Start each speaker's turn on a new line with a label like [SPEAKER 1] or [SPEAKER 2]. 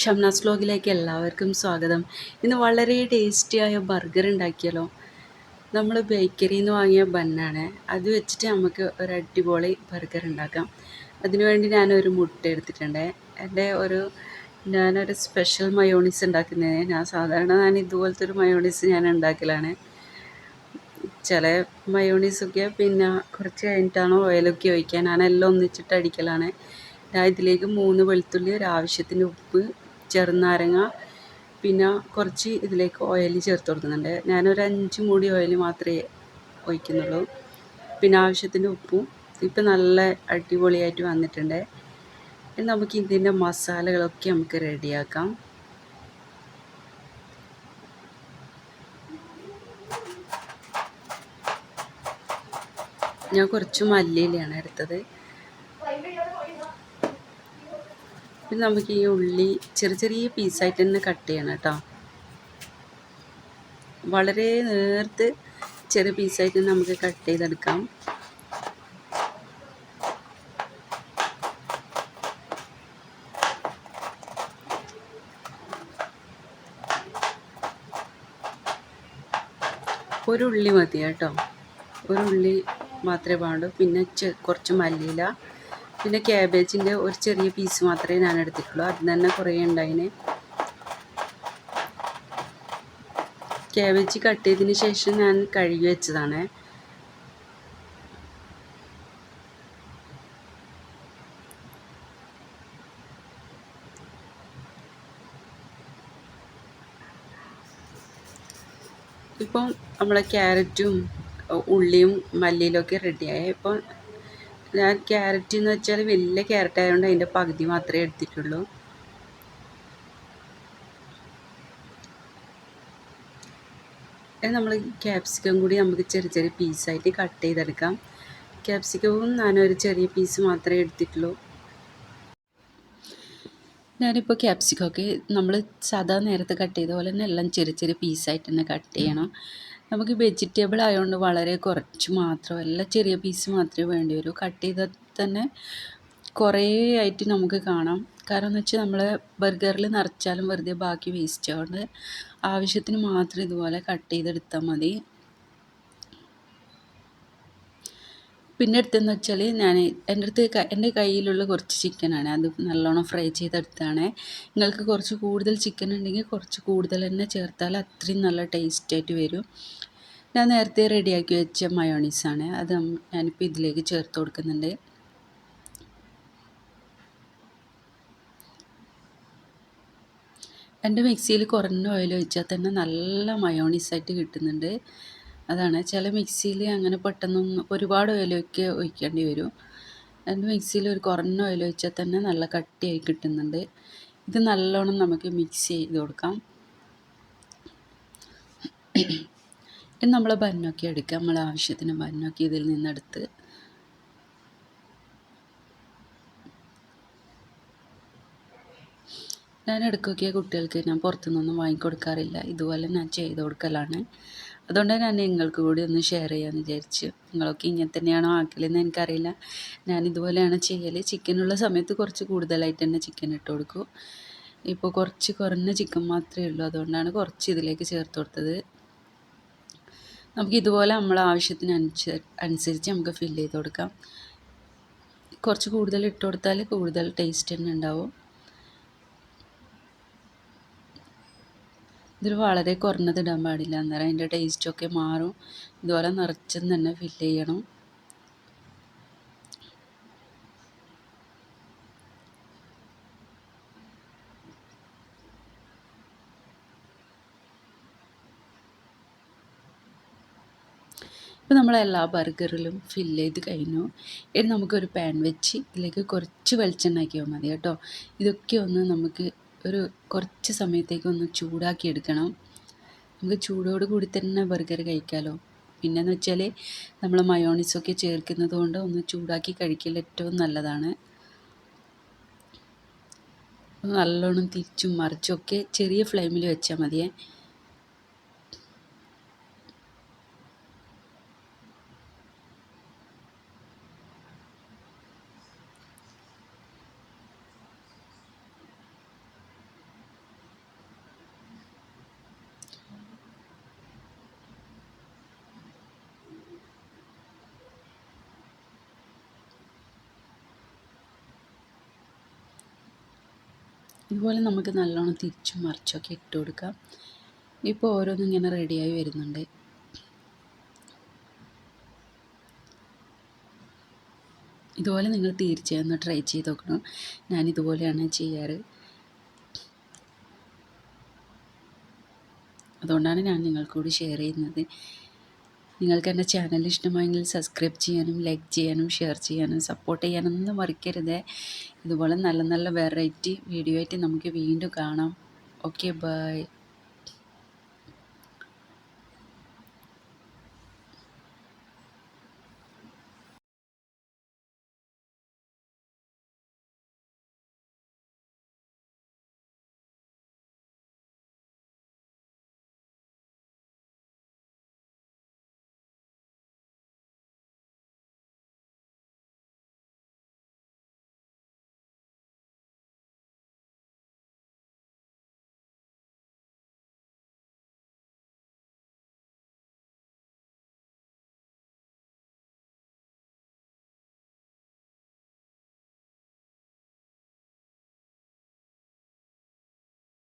[SPEAKER 1] ഷംനാസ് വ്ലോഗിലേക്ക് എല്ലാവർക്കും സ്വാഗതം. ഇന്ന് വളരെ ടേസ്റ്റിയായ ബർഗർ ഉണ്ടാക്കിയല്ലോ നമ്മൾ ബേക്കറിയിൽ നിന്ന് വാങ്ങിയ ബന്നാണ് അത് വെച്ചിട്ട് നമുക്ക് ഒരു അടിപൊളി ബർഗർ ഉണ്ടാക്കാം. അതിനുവേണ്ടി ഞാനൊരു മുട്ട എടുത്തിട്ടുണ്ട്. എന്റെ ഒരു ഞാനൊരു സ്പെഷ്യൽ മയോണീസ് ഉണ്ടാക്കുന്നത് ഞാൻ സാധാരണ ഞാൻ ഇതുപോലത്തെ ഒരു മയോണീസ് ഞാൻ ഉണ്ടാക്കലാണ്. ചില മയോണീസൊക്കെ പിന്നെ കുറച്ച് കഴിഞ്ഞിട്ടാണ് ഓയിലൊക്കെ ഞാൻ ഞാനെല്ലാം ഒന്നിച്ചിട്ട് അടിക്കലാണ്. ഞാൻ ഇതിലേക്ക് മൂന്ന് വെളുത്തുള്ളി ഒരു ആവശ്യത്തിന് ഉപ്പ് ചെറുനാരങ്ങ പിന്നെ കുറച്ച് ഇതിലേക്ക് ഓയിൽ ചേർത്ത് കൊടുക്കുന്നുണ്ട്. ഞാനൊരു അഞ്ച് മൂടി ഓയിൽ മാത്രമേ ഒഴിക്കുന്നുള്ളൂ. പിന്നെ ആവശ്യത്തിന് ഉപ്പും. ഇപ്പം നല്ല അടിപൊളിയായിട്ട് വന്നിട്ടുണ്ട്. നമുക്ക് ഇതിന്റെ മസാലകളൊക്കെ നമുക്ക് റെഡിയാക്കാം. ഞാൻ കുറച്ച് മല്ലിയിലാണ് എടുത്തത്. പിന്നെ നമുക്ക് ഈ ഉള്ളി ചെറിയ ചെറിയ പീസായിട്ട് തന്നെ കട്ട് ചെയ്യണം കേട്ടോ. വളരെ നേർത്ത് ചെറിയ പീസായിട്ട് നമുക്ക് കട്ട് ചെയ്തെടുക്കാം. ഒരു ഉള്ളി മതി കേട്ടോ. ഒരു ഉള്ളി മാത്രമേ പാടുള്ളൂ. പിന്നെ കുറച്ച് മല്ലിയില പിന്നെ ക്യാബേജിന്റെ ഒരു ചെറിയ പീസ് മാത്രമേ ഞാൻ എടുത്തിട്ടുള്ളൂ. അതിന് തന്നെ കുറേ ഉണ്ടായിന് ക്യാബേജ് കട്ട് ചെയ്തതിന് ശേഷം ഞാൻ കഴുകി വെച്ചതാണ്. ഇപ്പം നമ്മളെ ക്യാരറ്റും ഉള്ളിയും മല്ലിയിലൊക്കെ റെഡിയായി ഇപ്പം ഞാൻ ക്യാരറ്റ് എന്ന് വെച്ചാൽ വലിയ ക്യാരറ്റ് ആയതുകൊണ്ട് അതിന്റെ പകുതി മാത്രമേ എടുത്തിട്ടുള്ളൂ. നമ്മൾ ക്യാപ്സിക്കം കൂടി നമുക്ക് ചെറിയ ചെറിയ പീസായിട്ട് കട്ട് ചെയ്തെടുക്കാം. ക്യാപ്സിക്കവും ഞാനൊരു ചെറിയ പീസ് മാത്രമേ എടുത്തിട്ടുള്ളൂ. ഞാനിപ്പോൾ ക്യാപ്സിക്കൊക്കെ നമ്മൾ സാധാ നേരത്തെ കട്ട് ചെയ്ത പോലെ തന്നെ എല്ലാം ചെറിയ ചെറിയ പീസായിട്ട് തന്നെ കട്ട് ചെയ്യണം. നമുക്ക് വെജിറ്റബിൾ ആയതുകൊണ്ട് വളരെ കുറച്ച് മാത്രം മാത്രമല്ല ചെറിയ പീസ് മാത്രമേ വേണ്ടി വരൂ. കട്ട് ചെയ്താൽ തന്നെ കുറേ ആയിട്ട് നമുക്ക് കാണാം. കാരണം എന്ന് വെച്ചാൽ നമ്മൾ ബർഗറിൽ നിറച്ചാലും വെറുതെ ബാക്കി വേസ്റ്റ് ആവുകൊണ്ട് ആവശ്യത്തിന് മാത്രം ഇതുപോലെ കട്ട് ചെയ്തെടുത്താൽ മതി. പിന്നെ എടുത്തതെന്ന് വെച്ചാൽ ഞാൻ എന്റെ അടുത്ത് എന്റെ കയ്യിലുള്ള കുറച്ച് ചിക്കനാണ് അത് നല്ലോണം ഫ്രൈ ചെയ്തെടുത്താണ് നിങ്ങൾക്ക് കുറച്ച് കൂടുതൽ ചിക്കൻ ഉണ്ടെങ്കിൽ കുറച്ച് കൂടുതൽ തന്നെ ചേർത്താൽ അത്രയും നല്ല ടേസ്റ്റായിട്ട് വരും. ഞാൻ നേരത്തെ റെഡിയാക്കി വെച്ച മയോണീസാണ് അത് ഞാനിപ്പോൾ ഇതിലേക്ക് ചേർത്ത് കൊടുക്കുന്നുണ്ട്. എന്റെ മിക്സിയിൽ കുറഞ്ഞ ഓയിൽ ഒഴിച്ചാൽ തന്നെ നല്ല മയോണീസായിട്ട് കിട്ടുന്നുണ്ട്. അതാണ്. ചില മിക്സിയിൽ അങ്ങനെ പെട്ടെന്നൊന്നും ഒരുപാട് ഓയിലൊക്കെ ഒഴിക്കേണ്ടി വരും. എന്റെ മിക്സിയിൽ ഒരു കുറഞ്ഞ ഓയിൽ ഒഴിച്ചാൽ തന്നെ നല്ല കട്ടിയായി കിട്ടുന്നുണ്ട്. ഇത് നല്ലോണം നമുക്ക് മിക്സ് ചെയ്ത് കൊടുക്കാം. ഇനി നമ്മൾ ബന്നൊക്കെ എടുക്കുക നമ്മൾ ആവശ്യത്തിന് ബന്നൊക്കെ ഇതിൽ നിന്നെടുത്ത്. ഞാൻ ഇടയ്ക്കൊക്കെ കുട്ടികൾക്ക് ഞാൻ പുറത്തുനിന്നൊന്നും വാങ്ങിക്കൊടുക്കാറില്ല. ഇതുപോലെ ഞാൻ ചെയ്ത് കൊടുക്കലാണ്. അതുകൊണ്ട് ഞാൻ നിങ്ങൾക്ക് കൂടി ഒന്ന് ഷെയർ ചെയ്യാമെന്ന് വിചാരിച്ചു. നിങ്ങളൊക്കെ ഇങ്ങനെ തന്നെയാണോ ആക്കലെന്ന് എനിക്കറിയില്ല. ഞാൻ ഇതുപോലെയാണ് ചെയ്യൽ ചിക്കനുള്ള സമയത്ത് കുറച്ച് കൂടുതലായിട്ട് തന്നെ ചിക്കൻ ഇട്ട് കൊടുക്കും. ഇപ്പോൾ കുറച്ച് കുറഞ്ഞ ചിക്കൻ മാത്രമേ ഉള്ളൂ. അതുകൊണ്ടാണ് കുറച്ച് ഇതിലേക്ക് ചേർത്ത് കൊടുത്തത്. നമുക്ക് ഇതുപോലെ നമ്മളെ ആവശ്യത്തിന് അനുസരിച്ച് നമുക്ക് ഫില്ല് ചെയ്ത് കൊടുക്കാം. കുറച്ച് കൂടുതൽ ഇട്ട് കൊടുത്താൽ കൂടുതൽ ടേസ്റ്റ് തന്നെ ഉണ്ടാവും. ഇതിൽ വളരെ കുറഞ്ഞത് ഇടാൻ പാടില്ല. അന്നേരം അതിന്റെ ടേസ്റ്റൊക്കെ മാറും. ഇതുപോലെ നിറച്ചും തന്നെ ഫില്ല് ചെയ്യണം. ഇപ്പോൾ നമ്മൾ എല്ലാ ബർഗറിലും ഫില്ല് ചെയ്ത് കഴിഞ്ഞു. ഇനി നമുക്കൊരു പാൻ വെച്ച് ഇതിലേക്ക് കുറച്ച് വെളിച്ചെണ്ണ ആക്കിയാൽ മതി കേട്ടോ. ഇതൊക്കെ ഒന്ന് നമുക്ക് ഒരു കുറച്ച് സമയത്തേക്ക് ഒന്ന് ചൂടാക്കി എടുക്കണം. നമുക്ക് ചൂടോട് കൂടി തന്നെ ബർഗർ കഴിക്കാമല്ലോ പിന്നെന്ന് വെച്ചാൽ നമ്മൾ മയോണീസൊക്കെ ചേർക്കുന്നത് കൊണ്ട് ഒന്ന് ചൂടാക്കി കഴിക്കൽ ഏറ്റവും നല്ലതാണ്. നല്ലോണം തിരിച്ചും മറിച്ചും ഒക്കെ ചെറിയ ഫ്ലെയിമിൽ വെച്ചാൽ മതിയേ. ഇതുപോലെ നമുക്ക് നല്ലോണം തിരിച്ചും മറിച്ചൊക്കെ ഇട്ട് കൊടുക്കാം. ഇപ്പോൾ ഓരോന്നും ഇങ്ങനെ റെഡിയായി വരുന്നുണ്ട്. ഇതുപോലെ നിങ്ങൾ തീർച്ചയായും ഒന്ന് ട്രൈ ചെയ്ത് നോക്കണം. ഞാൻ ഇതുപോലെയാണ് ചെയ്യാറ്. അതുകൊണ്ടാണ് ഞാൻ നിങ്ങൾക്കൂടി ഷെയർ ചെയ്യുന്നത്. നിങ്ങൾക്ക് എന്റെ ചാനൽ ഇഷ്ടമായെങ്കിൽ സബ്സ്ക്രൈബ് ചെയ്യാനും ലൈക്ക് ചെയ്യാനും ഷെയർ ചെയ്യാനും സപ്പോർട്ട് ചെയ്യാനൊന്നും മറക്കരുത്. ഇതുപോലെ നല്ല നല്ല വെറൈറ്റി വീഡിയോ ആയിട്ട് നമുക്ക് വീണ്ടും കാണാം. Okay bye